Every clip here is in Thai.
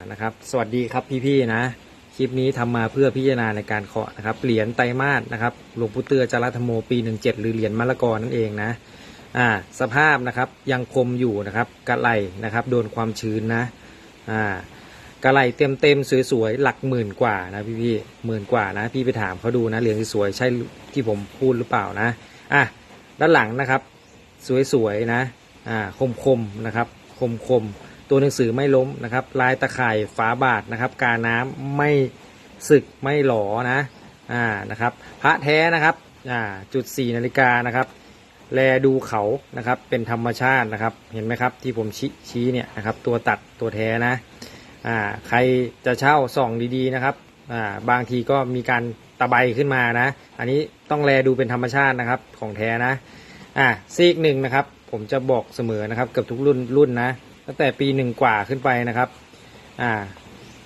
นะครับสวัสดีครับพี่ๆนะ คลิปนี้ทำมาเพื่อพิจารณาในการเคาะนะครับเหรียญไตรมาสนะครับหลวงปู่เตือจารัธโมปี 17 หรือเหรียญมะละกอนั่นเองนะอ่าสภาพนะครับยังคมอยู่นะครับกระไหลนะครับโดนความชื้นนะอ่ากระไหลเต็มเต็มๆสวยๆหลักหมื่นกว่านะพี่ๆหมื่นกว่านะพี่ไปถามเขาดูนะเหรียญสวยๆใช่ที่ผมพูดหรือเปล่านะอะด้านหลังนะครับสวยๆนะอ่าคมๆนะครับคมๆ ตัวหนังสือไม่ล้มนะครับ ลายตะข่ายฝาบาทนะครับ กาน้ำไม่สึกไม่หลอนะอ่านะครับ พระแท้นะครับอ่าจุดสี่นาฬิกานะครับ แลดูเขานะครับเป็นธรรมชาตินะครับ เห็นไหมครับที่ผมชี้ชี้เนี่ยนะครับ ตัวตัดตัวแท้นะอ่าใครจะเช่าส่องดีๆนะครับอ่าบางทีก็มีการตะไบขึ้นมานะ อันนี้ต้องแลดูเป็นธรรมชาตินะครับของแท้นะอ่าซีกหนึ่งนะครับ ผมจะบอกเสมอนะครับเกือบทุกรุ่นรุ่นนะ ตั้งแต่ปีหนึ่งกว่าขึ้นไปนะครับ อ่า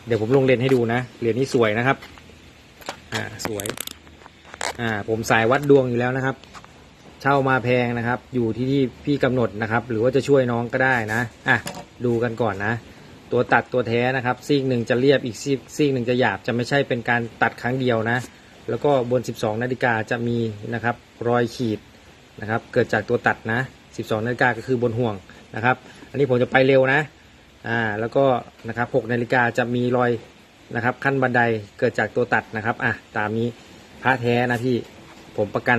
เดี๋ยวผมลงเรียนให้ดูนะเหรียญนี้สวยนะครับ อ่าสวย อ่า ผมสายวัดดวงอยู่แล้วนะครับ เช่ามาแพงนะครับ อยู่ที่ที่พี่กำหนดนะครับ หรือว่าจะช่วยน้องก็ได้นะ อะดูกันก่อนนะ ตัวตัดตัวแท้นะครับ ซีกหนึ่งจะเรียบอีกซีกซีกหนึ่งจะหยาบจะไม่ใช่เป็นการตัดครั้งเดียวนะ แล้วก็บน 12 นาฬิกาจะมีนะครับ รอยขีดนะครับ เกิดจากตัวตัดนะ 12 นาฬิกาก็คือบนห่วง นะครับ อันนี้ผมจะไปเร็วนะอ่าแล้วก็นะครับ6นาฬิกาจะมีรอยนะครับ ขั้นบันไดเกิดจากตัวตัดนะครับอะตามนี้พระแท้นะพี่ผมประกัน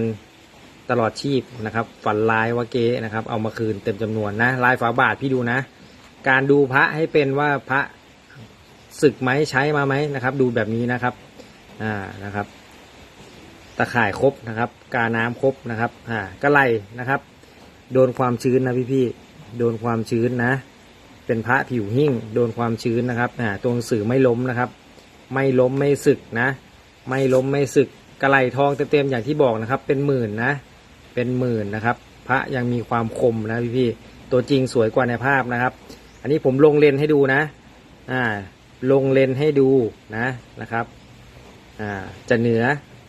ตลอดชีพนะครับ ฝันลายวะเก๊นะครับ เอามาคืนเต็มจำนวนนะลายฝาบาทพี่ดูนะ การดูพระให้เป็นว่าพระศึกไหมใช้มาไหมนะครับ ดูแบบนี้นะครับอ่านะครับ ตะข่ายครบนะครับ กาน้ำครบนะครับอ่ากระไลนะครับ โดนความชื้นนะพี่ๆ โดนความชื้นนะ เป็นพระผิวหิ่งโดนความชื้นนะครับอ่าตัวหนังสือไม่ล้มนะครับ ไม่ล้มไม่สึกนะ ไม่ล้มไม่สึกกระไหลทองเต็มๆอย่างที่บอกนะครับ เป็นหมื่นนะ เป็นหมื่นนะครับ พระยังมีความคมนะพี่ๆตัวจริงสวยกว่าในภาพนะครับ อันนี้ผมลงเลนให้ดูนะอ่าลงเลนให้ดูนะนะครับอ่าจะเหนือ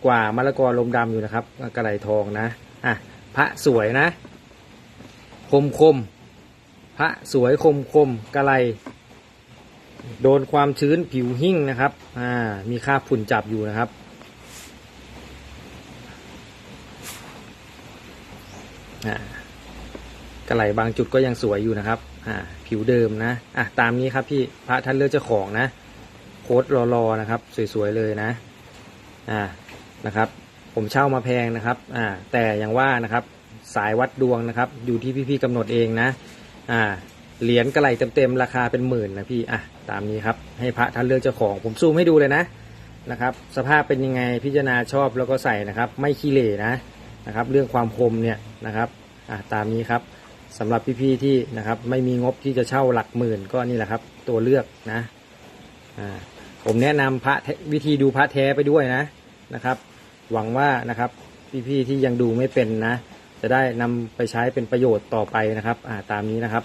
กว่ามะละกอลมดำอยู่นะครับกระไหลทองนะอะพระสวยนะ คมคม พระสวยคมคมกระไรโดนความชื้นผิวหิ่งนะครับ อ่า มีคาบฝุ่นจับอยู่นะครับ อ่ากระไหลบางจุดก็ยังสวยอยู่นะครับ อ่า ผิวเดิมนะ อะ ตามนี้ครับพี่ พระท่านเลือกเจ้าของนะ โค้ดรอๆนะครับ สวยๆเลยนะ อ่า นะครับ ผมเช่ามาแพงนะครับ อ่า แต่อย่างว่านะครับ สายวัดดวงนะครับ อยู่ที่พี่ๆกำหนดเองนะ อ่าเหรียญกระไหลเต็มๆราคาเป็นหมื่นนะพี่อะตามนี้ครับให้พระท่านเลือกเจ้าของผมซูมให้ดูเลยนะนะครับ สภาพเป็นยังไงพิจารณาชอบแล้วก็ใส่นะครับ ไม่ขี้เหร่นะนะครับ เรื่องความคมเนี่ยนะครับอะตามนี้ครับสำหรับพี่ๆที่นะครับ ไม่มีงบที่จะเช่าหลักหมื่นก็นี่แหละครับ ตัวเลือกนะอ่าผมแนะนำพระวิธีดูพระแท้ไปด้วยนะนะครับ หวังว่านะครับพี่ๆที่ยังดูไม่เป็นนะ จะได้นำไปใช้เป็นประโยชน์ต่อไปนะครับอ่าตามนี้นะครับ